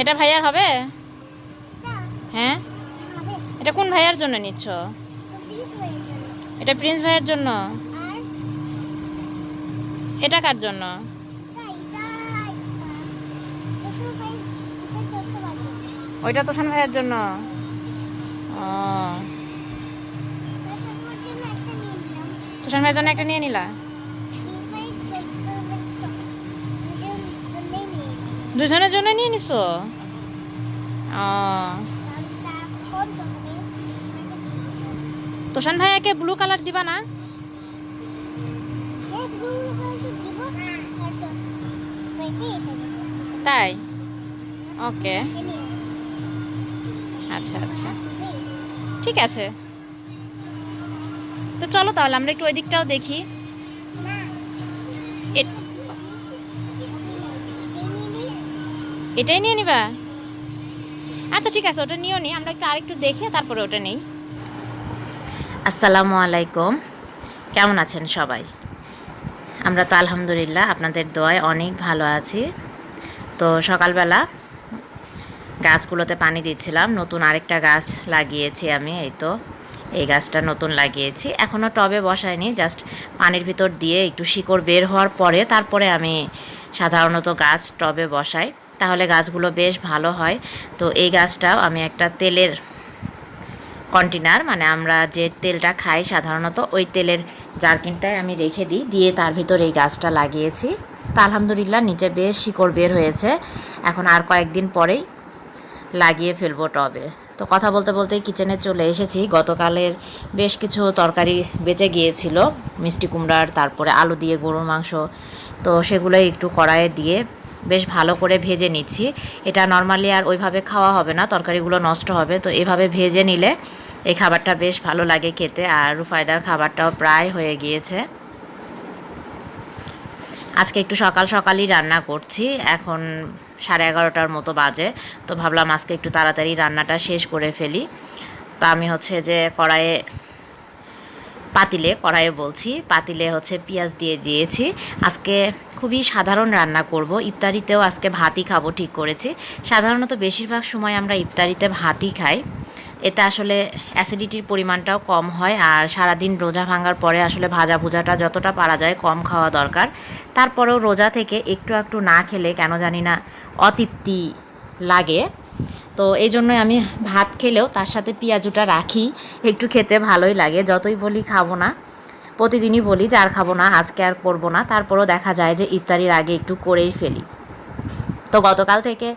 এটা ভাইয়ার হবে? হ্যাঁ? এটা কোন ভাইয়ার জন্য নিচ্ছ। এটা প্রিন্স ভাইয়ের জন্য। এটা কার জন্য। ওইটা তোষণ ভাইয়ের জন্য? নিয়ে ভাইয়ের জন্য একটা নিয়ে নিলা ভাই। দুজনের জন্য নিয়ে নিছো। তোষান ভাইয়াকে ব্লু কালার দিবা না। তাই ওকে আচ্ছা আচ্ছা ঠিক আছে। তো চলো তাহলে আমরা একটু ওই দিকটাও দেখি এটাই নিয়ে নিই। নিবা? আচ্ছা ঠিক আছে, ওটা নিয়েও নি, আমরা একটু আরেকটু দেখে তারপরে ওটা নেই। আসসালামু আলাইকুম। কেমন আছেন সবাই? আমরা তো আলহামদুলিল্লাহ আপনাদের দোয়ায় অনেক ভালো আছি। তো সকালবেলা গাছগুলোতে পানি দিচ্ছিলাম। নতুন আরেকটা গাছ লাগিয়েছি আমি, এই তো। এই গাছটা নতুন লাগিয়েছি। এখনও টবে বসাইনি, জাস্ট পানির ভিতর দিয়ে একটু শিকড় বের হওয়ার পরে তারপরে আমি সাধারণত গাছ টবে বসাই। তাহলে গাছগুলো বেশ ভালো হয়। তো এই গাছটাও আমি একটা তেলের কন্টেনার মানে আমরা যে তেলটা খাই সাধারণত ওই তেলের জারকিনটাই আমি রেখে দিই, দিয়ে তার ভিতর এই গাছটা লাগিয়েছি। তা আলহামদুলিল্লাহ নিচে বেশ শিকড় বের হয়েছে। এখন আর কয়েকদিন পরেই লাগিয়ে ফেলব টবে। তো কথা বলতে বলতে কিচেনে চলে এসেছি। গতকালের বেশ কিছু তরকারি বেঁচে গিয়েছিল, মিষ্টি কুমড়ার, তারপরে আলু দিয়ে গরুর মাংস। তো সেগুলোই একটু কড়াইয়ে দিয়ে বেশ ভালো করে ভেজে নিচ্ছি। এটা নর্মালি আর ওইভাবে খাওয়া হবে না, তরকারিগুলো নষ্ট হবে। তো এভাবে ভেজে নিলে এই খাবারটা বেশ ভালো লাগে খেতে। আর রুফায়দার খাবারটাও প্রায় হয়ে গিয়েছে। আজকে একটু সকাল সকালই রান্না করছি। এখন সাড়ে এগারোটার মতো বাজে। তো ভাবলাম আজকে একটু তাড়াতাড়ি রান্নাটা শেষ করে ফেলি। তো আমি হচ্ছে যে কড়াইয়ে পাতিলে, কড়াইয়ে বলছি, পাতিলে হচ্ছে পেঁয়াজ দিয়ে দিয়েছি। আজকে খুবই সাধারণ রান্না করব। ইফতারিতেও আজকে ভাতই খাব ঠিক করেছি। সাধারণত বেশিরভাগ সময় আমরা ইফতারিতে ভাতই খাই। এতে আসলে অ্যাসিডিটির পরিমাণটাও কম হয় আর সারাদিন রোজা ভাঙার পরে আসলে ভাজা ভুজাটা যতটা পারা যায় কম খাওয়া দরকার। তারপরেও রোজা থেকে একটু একটু না খেলে কেন জানি না অতৃপ্তি লাগে। তো এই জন্যই আমি ভাত খেলেও তার সাথে পেঁয়াজুটা রাখি, একটু খেতে ভালোই লাগে। যতই বলি খাব না, প্রতিদিনই বলি যে আর খাব না, আজকে আর করব না। তারপরেও দেখা যায় যে ইফতারির আগে একটু করেই ফেলি। তো গতকাল থেকে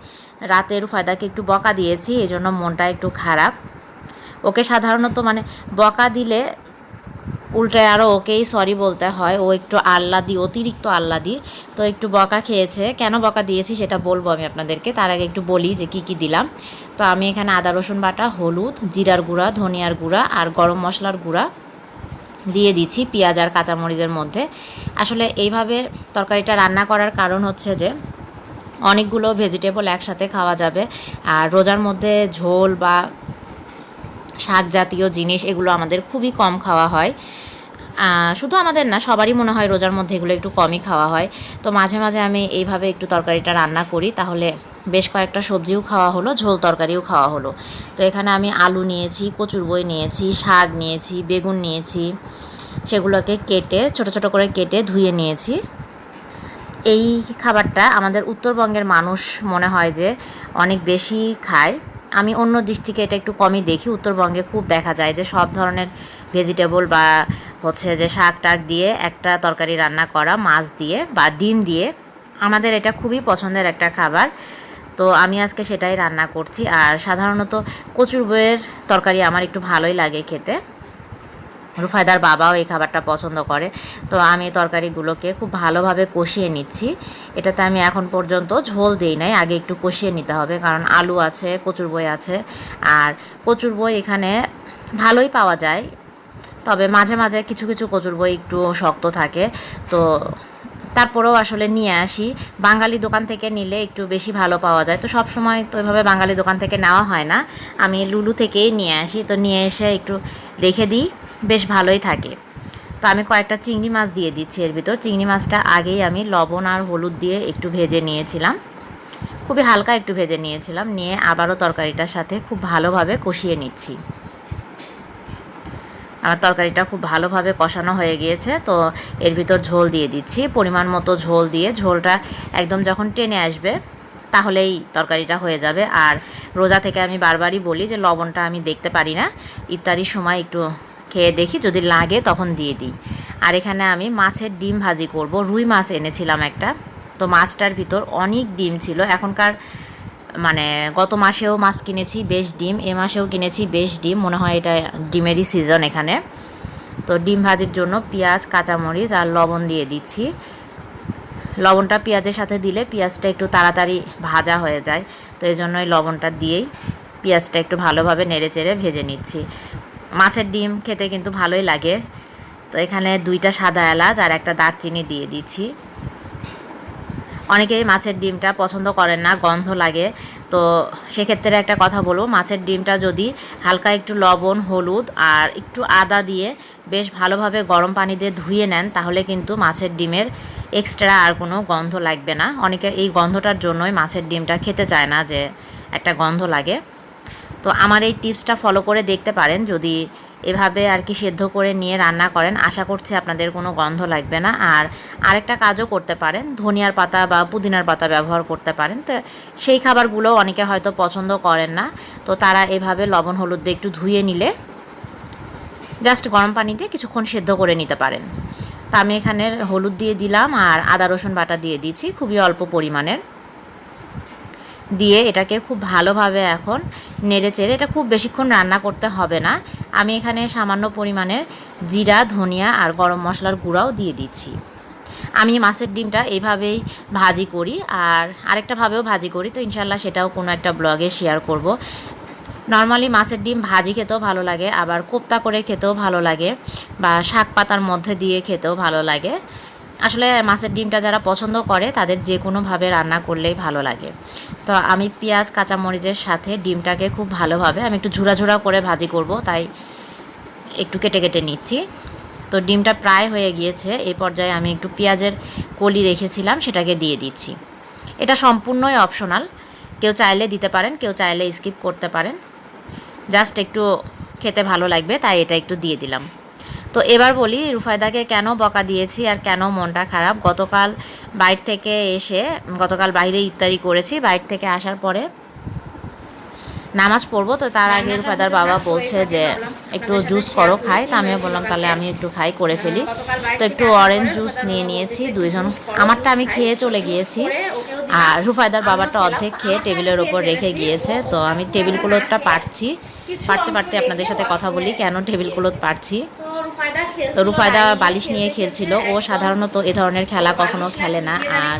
রাতের রুফায়দাকে একটু বকা দিয়েছি, এই জন্য মনটা একটু খারাপ। ওকে সাধারণত মানে বকা দিলে উল্টে আরও ওকেই সরি বলতে হয়। ও একটু আল্লাদি অতিরিক্ত আল্লাদি তো একটু বকা খেয়েছে। কেন বকা দিয়েছি সেটা বলব আমি আপনাদেরকে। তার আগে একটু বলি যে কি কি দিলাম। তো আমি এখানে আদা, রসুন বাটা, হলুদ, জিরার গুঁড়া, ধনিয়ার গুঁড়া আর গরম মশলার গুঁড়া দিয়ে দিচ্ছি পেঁয়াজ আর কাঁচামরিচের মধ্যে। আসলে এইভাবে তরকারিটা রান্না করার কারণ হচ্ছে যে অনেকগুলো ভেজিটেবল একসাথে খাওয়া যাবে। আর রোজার মধ্যে ঝোল বা শাক জাতীয় জিনিস, এগুলো আমাদের খুবই কম খাওয়া হয়। শুধু আমাদের না, সবারই মনে হয় রোজার মধ্যে এগুলো একটু কমই খাওয়া হয়। তো মাঝে মাঝে আমি এইভাবে একটু তরকারিটা রান্না করি, তাহলে বেশ কয়েকটা সবজিও খাওয়া হলো, ঝোল তরকারিও খাওয়া হলো। তো এখানে আমি আলু নিয়েছি, কচুর বই নিয়েছি, শাক নিয়েছি, বেগুন নিয়েছি, সেগুলোকে কেটে, ছোট ছোট করে কেটে ধুয়ে নিয়েছি। এই খাবারটা আমাদের উত্তরবঙ্গের মানুষ মনে হয় যে অনেক বেশি খায়। আমি অন্য দৃষ্টিকে এটা একটু কমই দেখি। উত্তরবঙ্গে খুব দেখা যায় যে সব ধরনের ভেজিটেবল বা হচ্ছে যে শাক টাক দিয়ে একটা তরকারি রান্না করা, মাছ দিয়ে বা ডিম দিয়ে আমাদের এটা খুবই পছন্দের একটা খাবার। তো আমি আজকে সেটাই রান্না করছি। আর সাধারণত কচুর বইয়ের তরকারি আমার একটু ভালোই লাগে খেতে। রুফায়দার বাবাও এই খাবারটা পছন্দ করে। তো আমি তরকারিগুলোকে খুব ভালোভাবে কষিয়ে নিচ্ছি। এটাতে আমি এখন পর্যন্ত ঝোল দিই নাই, আগে একটু কষিয়ে নিতে হবে, কারণ আলু আছে, কচুর বই আছে। আর কচুর বই এখানে ভালোই পাওয়া যায়, তবে মাঝে মাঝে কিছু কিছু কচুর বই একটু শক্ত থাকে। তো তারপরেও আসলে নিয়ে আসি। বাঙালি দোকান থেকে নিলে একটু বেশি ভালো পাওয়া যায়। তো সব সময় তো এভাবে বাঙালি দোকান থেকে নেওয়া হয় না। আমি লুলু থেকেই নিয়ে আসি। তো নিয়ে এসে একটু রেখে দিই। বেশ ভালোই থাকে। তো আমি কয়েকটা চিংড়ি মাছ দিয়ে দিচ্ছি এর ভিতর। চিংড়ি মাছটা আগেই আমি লবণ আর হলুদ দিয়ে একটু ভেজে নিয়েছিলাম। খুবই হালকা একটু ভেজে নিয়েছিলাম। নিয়ে আবারও তরকারিটার সাথে খুব ভালোভাবে কষিয়ে নিচ্ছি। আমার তরকারিটা খুব ভালোভাবে কষানো হয়ে গিয়েছে। তো এর ভিতর ঝোল দিয়ে দিচ্ছি। পরিমাণ মতো ঝোল দিয়ে ঝোলটা একদম যখন টেনে আসবে, তাহলেই তরকারিটা হয়ে যাবে। আর রোজা থেকে আমি বারবারই বলি যে লবণটা আমি দেখতে পারি না। ইত্যাদির সময় একটু খেয়ে দেখি যদি লাগে তখন দিয়ে দিই। আর এখানে আমি মাছের ডিম ভাজি করব। রুই মাছ এনেছিলাম একটা। তো মাছটার ভিতর অনেক ডিম ছিল। এখনকার মানে গত মাসেও মাছ কিনেছি, বেশ ডিম। এ মাসেও কিনেছি, বেশ ডিম। মনে হয় এটা ডিমেরই সিজন এখানে। তো ডিম ভাজির জন্য পেঁয়াজ, কাঁচামরিচ আর লবণ দিয়ে দিচ্ছি। লবণটা পেঁয়াজের সাথে দিলে পেঁয়াজটা একটু তাড়াতাড়ি ভাজা হয়ে যায়। তো এই জন্যই লবণটা দিয়েই পেঁয়াজটা একটু ভালোভাবে নেড়ে চেড়ে ভেজে নিচ্ছি। মাছের ডিম খেতে কিন্তু ভালোই লাগে। তো এখানে দুইটা সাদা এলাচ আর একটা দারচিনি দিয়ে দিচ্ছি। অনেকেই মাছের ডিমটা পছন্দ করেন না, গন্ধ লাগে। তো সেক্ষেত্রে একটা কথা বলব, মাছের ডিমটা যদি হালকা একটু লবণ, হলুদ আর একটু আদা দিয়ে বেশ ভালোভাবে গরম পানি দিয়ে ধুয়ে নেন, তাহলে কিন্তু মাছের ডিমের এক্সট্রা আর কোনো গন্ধ লাগবে না। অনেকে এই গন্ধটার জন্যই মাছের ডিমটা খেতে চায় না যে একটা গন্ধ লাগে। তো আমার এই টিপসটা ফলো করে দেখতে পারেন যদি এভাবে আর কি সেদ্ধ করে নিয়ে রান্না করেন। আশা করছি আপনাদের কোনো গন্ধ লাগবে না। আর আরেকটা কাজও করতে পারেন। ধনিয়ার পাতা বা পুদিনার পাতা ব্যবহার করতে পারেন। তো সেই খাবারগুলো অনেকে হয়তো পছন্দ করেন না। তো তারা এভাবে লবণ, হলুদ দিয়ে একটু ধুয়ে নিলে জাস্ট গরম পানিতে কিছুক্ষণ সেদ্ধ করে নিতে পারেন। তা আমি এখানে হলুদ দিয়ে দিলাম আর আদা, রসুন বাটা দিয়ে দিচ্ছি খুবই অল্প পরিমাণের। দিয়ে এটাকে খুব ভালোভাবে এখন নেড়ে চেড়ে, এটা খুব বেশিক্ষণ রান্না করতে হবে না। আমি এখানে সামান্য পরিমাণের জিরা, ধনিয়া আর গরম মশলার গুঁড়াও দিয়ে দিচ্ছি। আমি মাছের ডিমটা এইভাবেই ভাজি করি আর আরেকটাভাবেও ভাজি করি, তো ইনশাল্লাহ সেটাও কোনো একটা ব্লগে শেয়ার করব। নর্মালি মাছের ডিম ভাজি খেতেও ভালো লাগে, আবার কোপ্তা করে খেতেও ভালো লাগে বা শাক পাতার মধ্যে দিয়ে খেতেও ভালো লাগে। আসলে মাছের ডিমটা যারা পছন্দ করে, তাদের যে কোনোভাবে রান্না করলেই ভালো লাগে। তো আমি পেঁয়াজ, কাঁচামরিচের সাথে ডিমটাকে খুব ভালোভাবে, আমি একটু ঝুরা ঝুরা করে ভাজি করব, তাই একটু কেটে কেটে নিচ্ছি। তো ডিমটা প্রায় হয়ে গিয়েছে এই পর্যায়ে আমি একটু পেঁয়াজের কলি রেখেছিলাম, সেটাকে দিয়ে দিচ্ছি। এটা সম্পূর্ণই অপশনাল কেউ চাইলে দিতে পারেন, কেউ চাইলে স্কিপ করতে পারেন। জাস্ট একটু খেতে ভালো লাগবে, তাই এটা একটু দিয়ে দিলাম। তো এবার বলি, রুফায়দাকে কেন বকা দিয়েছি আর কেন মনটা খারাপ? গতকাল বাইর থেকে এসে, গতকাল বাইরে ইফতারি করেছি, বাইর থেকে আসার পরে নামাজ পড়ব, তো তার আগে রুফায়দার বাবা বলছে যে, একটু জুস করো, খাই। তো আমিও বললাম, তাহলে আমি একটু খাই, করে ফেলি। তো একটু অরেঞ্জ জুস নিয়ে নিয়েছি, দুইজন। আমারটা আমি খেয়ে চলে গিয়েছি। আর রুফায়দার বাবাটা অর্ধেক খেয়ে টেবিলের ওপর রেখে গিয়েছে। তো আমি টেবিল ক্লোথটা পারছি পারতে পারতে আপনাদের সাথে কথা বলি, কেন টেবিল ক্লোথ পারছি তো রুফায়দা বালিশ নিয়ে খেলছিল। ও সাধারণত এ ধরনের খেলা কখনো খেলে না। আর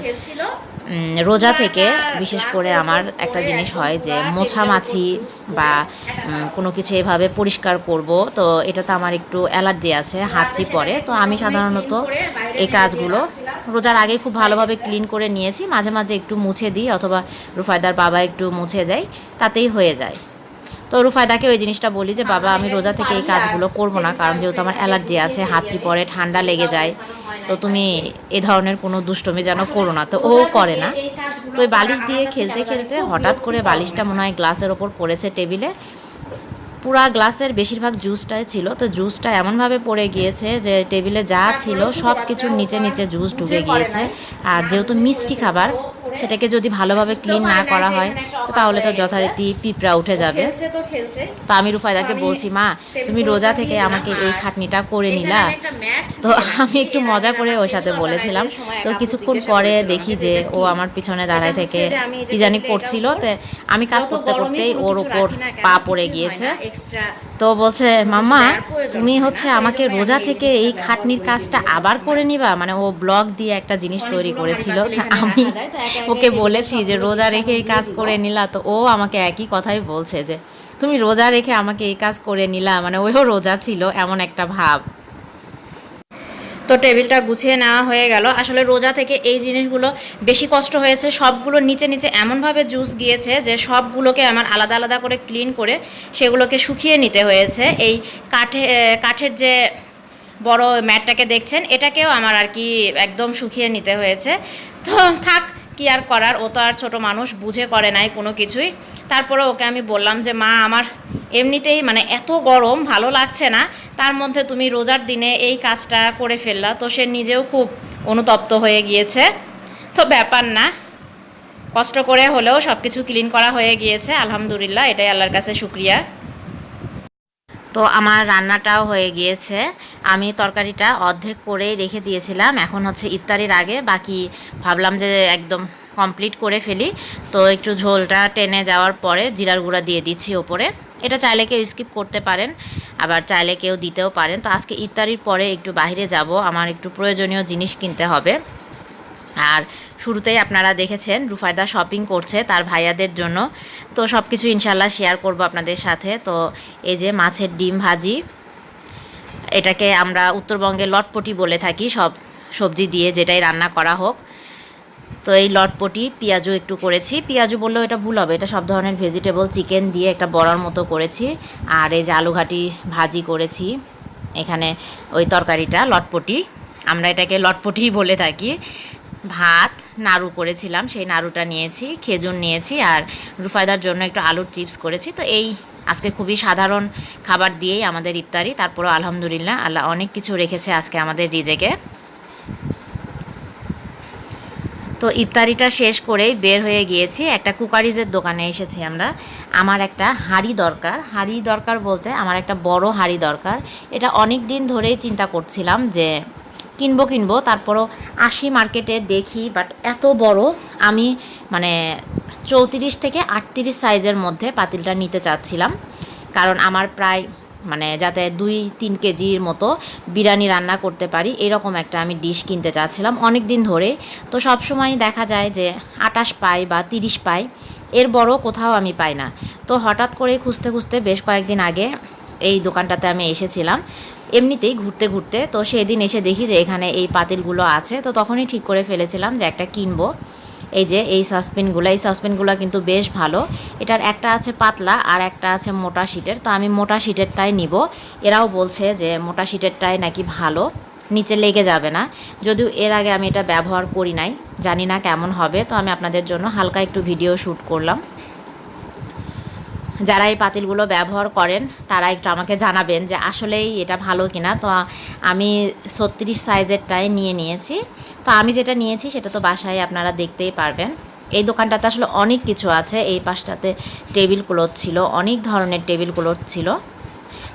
রোজা থেকে বিশেষ করে আমার একটা জিনিস হয় যে মোছামাছি বা কোনো কিছু এভাবে পরিষ্কার করব। তো এটাতে আমার একটু অ্যালার্জি আছে হাঁচি পড়ে। তো আমি সাধারণত এই কাজগুলো রোজার আগেই খুব ভালোভাবে ক্লিন করে নিয়েছি। মাঝে মাঝে একটু মুছে দিই অথবা রুফায়দার বাবা একটু মুছে দেয় তাতেই হয়ে যায়। তো রুফায়দাকে ওই জিনিসটা বলি যে বাবা আমি রোজা থেকে এই কাজগুলো করব না কারণ যেহেতু আমার অ্যালার্জি আছে হাঁচি পড়ে ঠান্ডা লেগে যায় তো তুমি এ ধরনের কোনো দুষ্টমি যেন করো না। তো ও করে না। তো ওই বালিশ দিয়ে খেলতে খেলতে হঠাৎ করে বালিশটা মনে হয় গ্লাসের ওপর পড়েছে টেবিলে। পুরা গ্লাসের বেশিরভাগ জুসটাই ছিল তো জুসটা এমনভাবে পড়ে গিয়েছে যে টেবিলে যা ছিল সব কিছুর নিচে নিচে জুস ঢুকে গিয়েছে। আর যেহেতু মিষ্টি খাবার সেটাকে যদি ভালোভাবে ক্লিন না করা হয় তাহলে তো যথারীতি পিঁপড়া উঠে যাবে। তো আমি রূপায়দাকে বলছি মা তুমি রোজা থেকে আমাকে এই খাটনিটা করে নিলা। তো আমি একটু মজা করে ওর সাথে বলেছিলাম। তো কিছুক্ষণ পরে দেখি যে ও আমার পিছনে দাঁড়ায় থেকে কি জানি করছিল তো আমি কাজ করতে করতেই ওর উপর পা পড়ে গিয়েছে। তো বলছে মাম্মা তুমি হচ্ছে আমাকে রোজা থেকে এই খাটনির কাজটা আবার করে নিবা? মানে ও ব্লগ দিয়ে একটা জিনিস তৈরি করেছিল আমি ওকে বলেছি যে রোজা রেখে এই কাজ করে নিলা তো ও আমাকে একই কথাই বলছে যে তুমি রোজা রেখে আমাকে এই কাজ করে নিলা মানে ওইও রোজা ছিল এমন একটা ভাব। তো টেবিলটা গুছিয়ে নেওয়া হয়ে গেল। আসলে রোজা থেকে এই জিনিসগুলো বেশি কষ্ট হয়েছে। সবগুলো নিচে নিচে এমনভাবে জুস গিয়েছে যে সবগুলোকে আমার আলাদা আলাদা করে ক্লিন করে সেগুলোকে শুকিয়ে নিতে হয়েছে। এই কাঠে কাঠের যে বড় ম্যাটটাকে দেখছেন এটাকেও আমার আর কি একদম শুকিয়ে নিতে হয়েছে। তো থাক কি আর করার? ও তো আর ছোট মানুষ, বুঝে করে নাই কোনো কিছুই। তারপরে ওকে আমি বললাম যে, মা, আমার এমনিতেই মানে এত গরম, ভালো লাগছে না। তার মধ্যে তুমি রোজার দিনে এই কাজটা করে ফেললা। তো সে নিজেও খুব অনুতপ্ত হয়ে গিয়েছে। তো ব্যাপার না। কষ্ট করে হলেও সব কিছু ক্লিন করা হয়ে গিয়েছে। আলহামদুলিল্লাহ, এটাই আল্লাহর কাছে শুক্রিয়া। তো আমার রান্নাটাও হয়ে গিয়েছে। আমি তরকারিটা অর্ধেক করেই রেখে দিয়েছিলাম। এখন হচ্ছে ইফতারির আগে। বাকি ভাবলাম যে একদম কমপ্লিট করে ফেলি। তো একটু ঝোলটা টেনে যাওয়ার পরে জিরার গুঁড়া দিয়ে দিচ্ছি ওপরে। এটা চাইলে কেউ স্কিপ করতে পারেন, আবার চাইলে কেউ দিতেও পারেন। তো আজকে ইফতারির পরে একটু বাইরে যাব। আমার একটু প্রয়োজনীয় জিনিস কিনতে হবে। আর শুরুতেই আপনারা দেখেছেন রুফায়দা শপিং করছে তার ভাইয়াদের জন্য। তো সব কিছু ইনশাল্লাহ শেয়ার করব আপনাদের সাথে। তো এই যে মাছের ডিম ভাজি, এটাকে আমরা উত্তরবঙ্গে লটপটি বলে থাকি, সব সবজি দিয়ে যেটাই রান্না করা হোক। তো এই লটপটি পেঁয়াজু একটু করেছি। পেঁয়াজু বললেও এটা ভুল হবে, এটা সব ধরনের ভেজিটেবল চিকেন দিয়ে একটা বড়ার মতো করেছি। আর এই যে আলুঘাটি ভাজি করেছি, এখানে ওই তরকারিটা, লটপটি। আমরা এটাকে লটপটি বলে থাকি। ভাত, নাড়ু করেছিলাম, সেই নাড়ুটা নিয়েছি, খেজুর নিয়েছি আর রুফায়দার জন্য একটু আলুর চিপস করেছি। তো এই আজকে খুবই সাধারণ খাবার দিয়েই আমাদের ইফতারি, তারপরও আলহামদুলিল্লাহ আল্লাহ অনেক কিছু রেখেছে আজকে আমাদের রিজেকে। তো ইফতারিটা শেষ করেই বের হয়ে গিয়েছি, একটা কুকারিজের দোকানে এসেছি আমরা। আমার একটা হাঁড়ি দরকার হাঁড়ি দরকার বলতে আমার একটা বড় হাঁড়ি দরকার। এটা অনেক দিন ধরেই চিন্তা করছিলাম যে কিনবো কিনবো। তারপরও আসি মার্কেটে দেখি বাট এত বড়, আমি মানে চৌত্রিশ থেকে আটত্রিশ সাইজের মধ্যে পাতিলটা নিতে চাচ্ছিলাম। কারণ আমার প্রায় মানে যাতে দুই, তিন কেজির মতো বিরিয়ানি রান্না করতে পারি, এরকম একটা আমি ডিশ কিনতে চাচ্ছিলাম অনেক দিন ধরে। তো সব সময় দেখা যায় যে আটাশ পাই বা তিরিশ পাই, এর বড় কোথাও আমি পাই না। তো হঠাৎ করে খুঁজতে খুঁজতে বেশ কয়েকদিন আগে এই দোকানটাতে আমি এসেছিলাম। এমনিতেই ঘুরতে ঘুরতে, তো সেদিন এসে দেখি যে এখানে এই পাতিলগুলো আছে, তো তখনই ঠিক করে ফেলেছিলাম যে একটা কিনবো। এই যে এই সাসপেনগুলো এই সাসপেনগুলো কিন্তু বেশ ভালো। এটার একটা আছে পাতলা আর একটা আছে মোটা শিটের, তো আমি মোটা শিটেরটাই নিব। এরাও বলছে যে মোটা শিটেরটাই নাকি ভালো, নিচে লেগে যাবে না। যদিও এর আগে আমি এটা ব্যবহার করি নাই, জানি না কেমন হবে, তো আমি আপনাদের জন্য হালকা একটু ভিডিও শ্যুট করলাম। যারা এই পাতিলগুলো ব্যবহার করেন, তারা একটু আমাকে জানাবেন যে আসলেই এটা ভালো কিনা। তো আমি ছত্রিশ সাইজেরটাই নিয়ে নিয়েছি। তো আমি যেটা নিয়েছি সেটা তো বাসায় আপনারা দেখতেই পারবেন। এই দোকানটাতে আসলে অনেক কিছু আছে। এই পাশটাতে টেবিল ক্লথ ছিল, অনেক ধরনের টেবিল ক্লথ ছিল।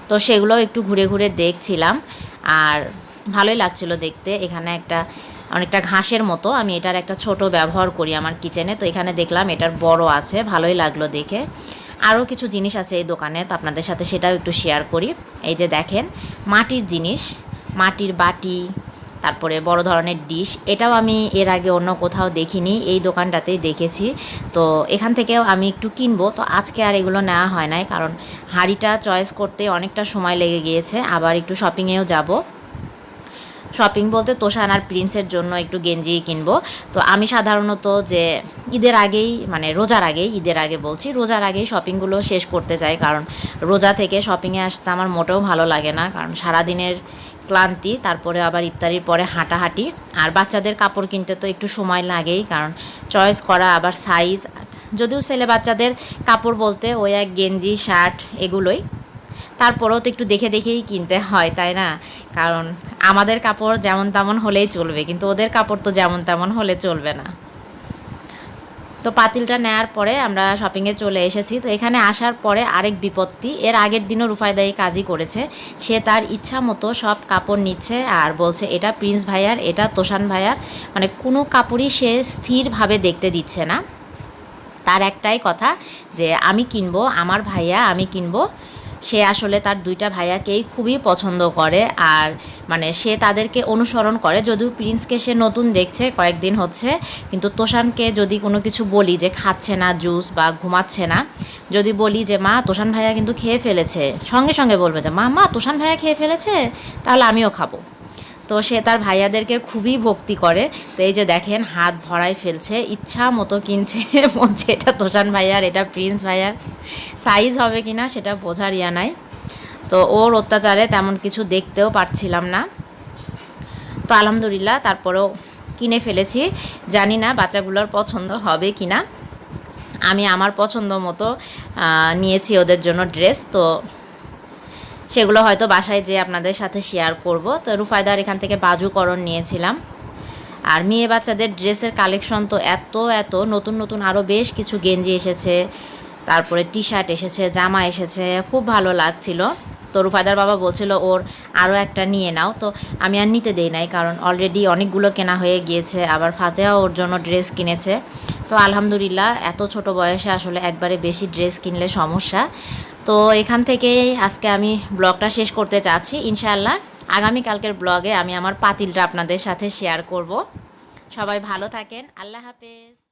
তো সেগুলো একটু ঘুরে ঘুরে দেখছিলাম। আর ভালোই লাগছিল দেখতে। এখানে একটা, অনেকটা ঘাসের মতো। আমি এটার একটা ছোট ব্যবহার করি আমার কিচেনে। তো এখানে দেখলাম এটার বড় আছে। ভালোই লাগল দেখে। আরও কিছু জিনিস আছে এই দোকানে, তো আপনাদের সাথে সেটাও একটু শেয়ার করি। এই যে দেখেন, মাটির জিনিস, মাটির বাটি, তারপরে বড় ধরনের ডিশ এটাও আমি এর আগে অন্য কোথাও দেখিনি, এই দোকানটাতেই দেখেছি। তো এখান থেকেও আমি একটু কিনবো, তো আজকে আর এগুলো নেওয়া হয় নাই, কারণ হাঁড়িটা চয়েস করতে অনেকটা সময় লেগে গিয়েছে, আবার একটু শপিংয়েও যাব। শপিং বলতে তোষান আর প্রিন্সের জন্য একটু গেঞ্জি কিনবো। তো আমি সাধারণত যে ঈদের আগেই মানে রোজার আগেই, ঈদের আগে বলছি, রোজার আগেই শপিংগুলো শেষ করতে চাই। কারণ রোজা থেকে শপিংয়ে আসতে আমার মোটেও ভালো লাগে না। কারণ সারাদিনের ক্লান্তি, তারপরে আবার ইফতারির পরে হাঁটাহাঁটি। আর বাচ্চাদের কাপড় কিনতে তো একটু সময় লাগেই, কারণ চয়েস করা আবার সাইজ যদিও ছেলে বাচ্চাদের কাপড় বলতে ওই এক গেঞ্জি শার্ট এগুলোই। তারপরেও তো একটু দেখে দেখেই কিনতে হয়, তাই না? কারণ আমাদের কাপড় যেমন তেমন হলেই চলবে, কিন্তু ওদের কাপড় তো যেমন তেমন হলে চলবে না। তো পাতিলটা নেওয়ার পরে আমরা শপিংয়ে চলে এসেছি। তো এখানে আসার পরে আরেক বিপত্তি, এর আগের দিনও রুফায়দা এই কাজই করেছে। সে তার ইচ্ছা মতো সব কাপড় নিচ্ছে আর বলছে, এটা প্রিন্স ভাইয়ার, এটা তোষান ভাইয়ার। মানে কোনো কাপড়ই সে স্থিরভাবে দেখতে দিচ্ছে না। তার একটাই কথা যে, আমি কিনবো, আমার ভাইয়া আমি কিনবো। সে আসলে তার দুইটা ভাইয়াকেই খুবই পছন্দ করে আর মানে সে তাদেরকে অনুসরণ করে, যদিও প্রিন্সকে সে নতুন দেখছে, কয়েকদিন হচ্ছে। কিন্তু তোষানকে যদি কোনো কিছু বলি যে খাচ্ছে না, জুস বা ঘুমাচ্ছে না, যদি বলি যে, মা, তোষান ভাইয়া কিন্তু খেয়ে ফেলেছে। সঙ্গে সঙ্গে বলবে যে, মা মা, তোষান ভাইয়া খেয়ে ফেলেছে? তাহলে আমিও খাব। তো সে তার ভাইয়াদেরকে খুবই ভক্তি করে। তো এই যে দেখেন, হাত ভরাই ফেলছে, ইচ্ছা মতো কিনছে, বলছে, এটা তোষান ভাইয়ার, এটা প্রিন্স ভাইয়ার। সাইজ হবে কি না সেটা বোঝার ইয়া নাই। তো ওর অত্যাচারে তেমন কিছু দেখতেও পারছিলাম না। তো আলহামদুলিল্লাহ, তারপরেও কিনে ফেলেছি। জানি না বাচ্চাগুলোর পছন্দ হবে কি না আমি আমার পছন্দ মতো নিয়েছি ওদের জন্য ড্রেস। তো সেগুলো হয়তো বাসায় যেয়ে আপনাদের সাথে শেয়ার করব। তো রুফায়দার এখান থেকে বাজুকরণ নিয়েছিলাম। আর মেয়ে বাচ্চাদের ড্রেসের কালেকশন তো এত এত, নতুন নতুন আরও বেশ কিছু গেঞ্জি এসেছে। তারপরে টি শার্ট এসেছে, জামা এসেছে, খুব ভালো লাগছিল। তো রুফায়দার বাবা বলছিল, ওর আরও একটা নিয়ে নাও। তো আমি আর নিতে দেই নাই, কারণ অলরেডি অনেকগুলো কেনা হয়ে গিয়েছে, আবার ফাতেহা ওর জন্য ড্রেস কিনেছে। তো আলহামদুলিল্লাহ, এত ছোট বয়সে আসলে একবারে বেশি ড্রেস কিনলে সমস্যা। তো এখান থেকে আজকে আমি ব্লগটা শেষ করতে চাচ্ছি ইনশাআল্লাহ। আগামীকালকের ব্লগে আমি আমার পাতিলটা আপনাদের সাথে শেয়ার করব। সবাই ভালো থাকেন, আল্লাহ হাফেজ।